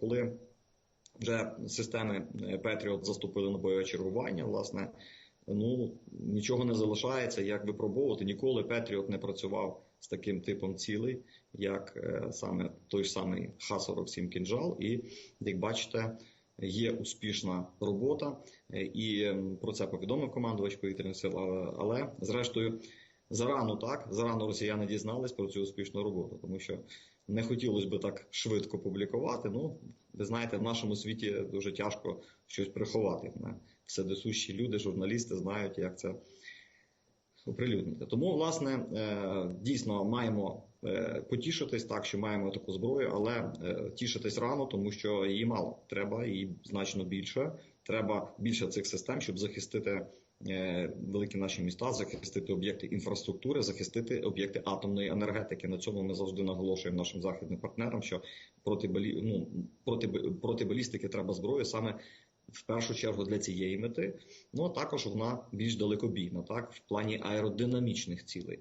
коли вже системи Петріот заступили на бойове чергування, власне, ну нічого не залишається, як випробовувати. Ніколи Петріот не працював з таким типом цілей, як е, саме той ж самий Х-47 кінжал. І як бачите, є успішна робота, е, і про це повідомив командувач повітряних сил. Але зрештою, зарано так зарано росіяни дізнались про цю успішну роботу, тому що не хотілося б так швидко публікувати. Ну, ви знаєте, в нашому світі дуже тяжко щось приховати. Все Вседосущі люди, журналісти знають, як це оприлюднити. Тому, власне, е, дійсно маємо потішитись так, що маємо таку зброю, але е, тішитись рано, тому що її мало. Треба її значно більше. Треба більше цих систем, щоб захистити е, великі наші міста, захистити об'єкти інфраструктури, захистити об'єкти атомної енергетики. На цьому ми завжди наголошуємо нашим західним партнерам, що проти балі... ну, проти, проти балістики треба зброю саме. В першу чергу для цієї мети, ну а також вона більш далекобійна, так в плані аеродинамічних цілей.